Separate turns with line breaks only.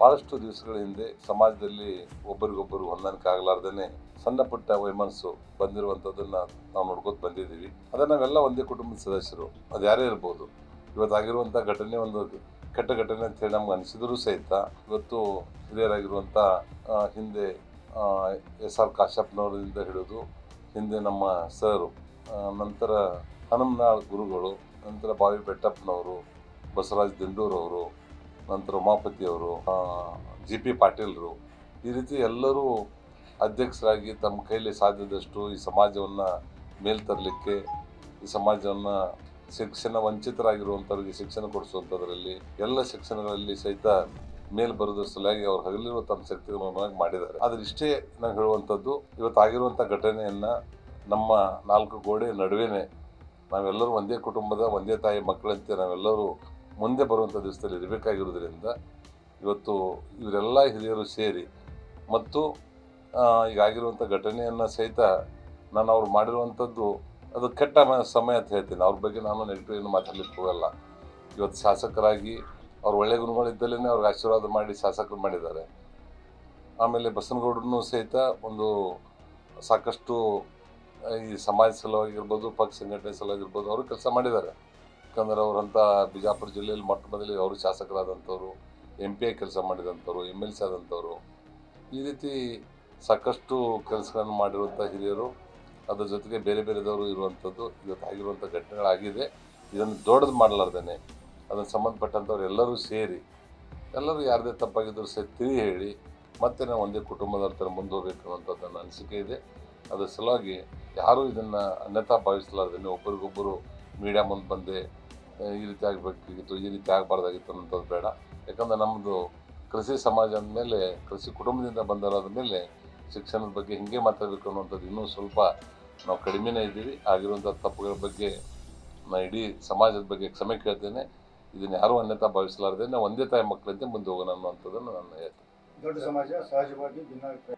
ಭಾಳಷ್ಟು ದಿವಸಗಳ ಹಿಂದೆ ಸಮಾಜದಲ್ಲಿ ಒಬ್ಬರಿಗೊಬ್ಬರು ಹೊಂದಾಣಿಕೆ ಆಗಲಾರ್ದೇ ಸಣ್ಣ ಪುಟ್ಟ ವೈಮನಸ್ಸು ಬಂದಿರುವಂಥದ್ದನ್ನ ನಾವು ನೋಡ್ಕೋತ ಬಂದಿದ್ದೀವಿ. ಅದೇ ನಾವೆಲ್ಲ ಒಂದೇ ಕುಟುಂಬದ ಸದಸ್ಯರು. ಅದು ಯಾರೇ ಇರ್ಬೋದು. ಇವತ್ತಾಗಿರುವಂಥ ಘಟನೆ ಒಂದು ಕೆಟ್ಟ ಘಟನೆ ಅಂತ ಹೇಳಿ ನಮ್ಗೆ ಅನಿಸಿದ್ರು ಸಹಿತ ಇವತ್ತು ಹಿರಿಯರಾಗಿರುವಂಥ ಹಿಂದೆ ಎಸ್ ಆರ್ ಕಾಶ್ಯಪ್ನವರಿಂದ ಹಿಡಿದು ಹಿಂದೆ ನಮ್ಮ ಸರ್ ನಂತರ ಹನುಮನಾಳ್ ಗುರುಗಳು, ನಂತರ ಬಾವಿ ಬೆಟ್ಟಪ್ಪನವರು, ಬಸವರಾಜ್ ದಿಂಡೂರವರು ನಂತರ ಉಮಾಪತಿಯವರು ಜಿ ಪಿ ಪಾಟೀಲ್ರು, ಈ ರೀತಿ ಎಲ್ಲರೂ ಅಧ್ಯಕ್ಷರಾಗಿ ತಮ್ಮ ಕೈಲಿ ಸಾಧ್ಯದಷ್ಟು ಈ ಸಮಾಜವನ್ನು ಮೇಲ್ ತರಲಿಕ್ಕೆ, ಈ ಸಮಾಜವನ್ನು ಶಿಕ್ಷಣ ವಂಚಿತರಾಗಿರುವಂಥವ್ರಿಗೆ ಶಿಕ್ಷಣ ಕೊಡಿಸುವಂಥದ್ರಲ್ಲಿ ಎಲ್ಲ ಶಿಕ್ಷಣಗಳಲ್ಲಿ ಸಹಿತ ಮೇಲ್ ಬರೋದ್ರ ಸಲುವಾಗಿ ಅವ್ರು ಹಗಲಿರುವ ತಮ್ಮ ಶಕ್ತಿಗಳನ್ನು ಮಾಡಿದ್ದಾರೆ. ಆದರೆ ಇಷ್ಟೇ ನಾನು ಹೇಳುವಂಥದ್ದು, ಇವತ್ತಾಗಿರುವಂಥ ಘಟನೆಯನ್ನು ನಮ್ಮ ನಾಲ್ಕು ಗೋಡೆ ನಡುವೆನೇ ನಾವೆಲ್ಲರೂ ಒಂದೇ ಕುಟುಂಬದ, ಒಂದೇ ತಾಯಿ ಮಕ್ಕಳಂತೆ ನಾವೆಲ್ಲರೂ ಮುಂದೆ ಬರುವಂಥ ದಿವಸದಲ್ಲಿ ಇರಬೇಕಾಗಿರೋದ್ರಿಂದ ಇವತ್ತು ಇವರೆಲ್ಲ ಹಿರಿಯರು ಸೇರಿ ಮತ್ತು ಈಗ ಆಗಿರುವಂಥ ಘಟನೆಯನ್ನು ಸಹಿತ ನಾನು ಅವ್ರು ಮಾಡಿರುವಂಥದ್ದು ಅದು ಕೆಟ್ಟ ಸಮಯ ಅಂತ ಹೇಳ್ತೀನಿ. ಅವ್ರ ಬಗ್ಗೆ ನಾನು ನೆಗೆಟಿವ್ ಏನು ಮಾತಾಡಲಿಕ್ಕೆ ಹೋಗಲ್ಲ. ಇವತ್ತು ಶಾಸಕರಾಗಿ ಅವ್ರು ಒಳ್ಳೆ ಗುಣಗಳಿದ್ದಲ್ಲೇ ಅವ್ರಿಗೆ ಆಶೀರ್ವಾದ ಮಾಡಿ ಶಾಸಕರು ಮಾಡಿದ್ದಾರೆ. ಆಮೇಲೆ ಬಸನಗೌಡರನ್ನು ಸಹಿತ ಒಂದು ಸಾಕಷ್ಟು ಈ ಸಮಾಜ ಸಲುವಾಗಿರ್ಬೋದು ಪಕ್ಷ ಸಂಘಟನೆ ಸಲುವಾಗಿರ್ಬೋದು ಅವರು ಕೆಲಸ ಮಾಡಿದ್ದಾರೆ. ಯಾಕಂದ್ರೆ ಅವರಂಥ ಬಿಜಾಪುರ ಜಿಲ್ಲೆಯಲ್ಲಿ ಮೊಟ್ಟ ಮೊದಲಿಗೆ ಅವರು ಶಾಸಕರಾದಂಥವ್ರು ಎಂ ಪಿ ಐ ಕೆಲಸ ಮಾಡಿದಂಥವ್ರು ಎಂ ಎಲ್ ಸಿ ಆದಂಥವ್ರು, ಈ ರೀತಿ ಸಾಕಷ್ಟು ಕೆಲಸಗಳನ್ನು ಮಾಡಿರುವಂಥ ಹಿರಿಯರು, ಅದರ ಜೊತೆಗೆ ಬೇರೆ ಬೇರೆದವರು ಇರುವಂಥದ್ದು ಇವತ್ತು ಆಗಿರುವಂಥ ಘಟನೆಗಳಾಗಿದೆ. ಇದನ್ನು ದೊಡ್ಡದು ಮಾಡಲಾರ್ದೇನೆ. ಅದನ್ನು ಸಂಬಂಧಪಟ್ಟಂಥವ್ರು ಎಲ್ಲರೂ ಸೇರಿ, ಎಲ್ಲರೂ ಯಾರದೇ ತಪ್ಪಾಗಿದ್ದರೂ ಸಹ ತಿಳಿ ಹೇಳಿ, ಮತ್ತೆ ನಾವು ಒಂದೇ ಕುಟುಂಬದವ್ರ ಥರ ಮುಂದೆ ಹೋಗಬೇಕು ಅನ್ನೋಂಥದ್ದು ನನ್ನ ಅನಿಸಿಕೆ ಇದೆ. ಅದರ ಸಲುವಾಗಿ ಯಾರೂ ಇದನ್ನು ಅನ್ಯಥಾ ಭಾವಿಸಲಾರ್ದೇನೆ. ಒಬ್ಬರಿಗೊಬ್ಬರು ಮೀಡಿಯಾ ಮುಂದೆ ಬಂದೆ ಈ ರೀತಿ ಆಗಬೇಕಾಗಿತ್ತು ಈ ರೀತಿ ಆಗಬಾರ್ದಾಗಿತ್ತು ಅನ್ನೋದು ಬೇಡ. ಯಾಕಂದ್ರೆ ನಮ್ಮದು ಕೃಷಿ ಸಮಾಜ ಅಂದಮೇಲೆ, ಕೃಷಿ ಕುಟುಂಬದಿಂದ ಬಂದರಾದ ಮೇಲೆ ಶಿಕ್ಷಣದ ಬಗ್ಗೆ ಹಿಂಗೆ ಮಾತಾಡಬೇಕು ಅನ್ನೋಂಥದ್ದು ಇನ್ನೂ ಸ್ವಲ್ಪ ನಾವು ಕಡಿಮೆನೇ ಇದ್ದೀವಿ. ಆಗಿರುವಂಥ ತಪ್ಪುಗಳ ಬಗ್ಗೆ ನಾ ಇಡೀ ಸಮಾಜದ ಬಗ್ಗೆ ಕ್ಷಮೆ ಕೇಳ್ತೇನೆ. ಇದನ್ನು ಯಾರೂ ಅನ್ಯತಾ ಭಾವಿಸಲಾರ್ದೆ ನಾವು ಒಂದೇ ತಾಯಿ ಮಕ್ಕಳಂತೆ ಮುಂದೆ ಹೋಗೋಣ ಅನ್ನುವಂಥದ್ದನ್ನು ನಾನು ಹೇಳ್ತೇನೆ.
ದೊಡ್ಡ ಸಮಾಜ ಸಹಜವಾಗಿ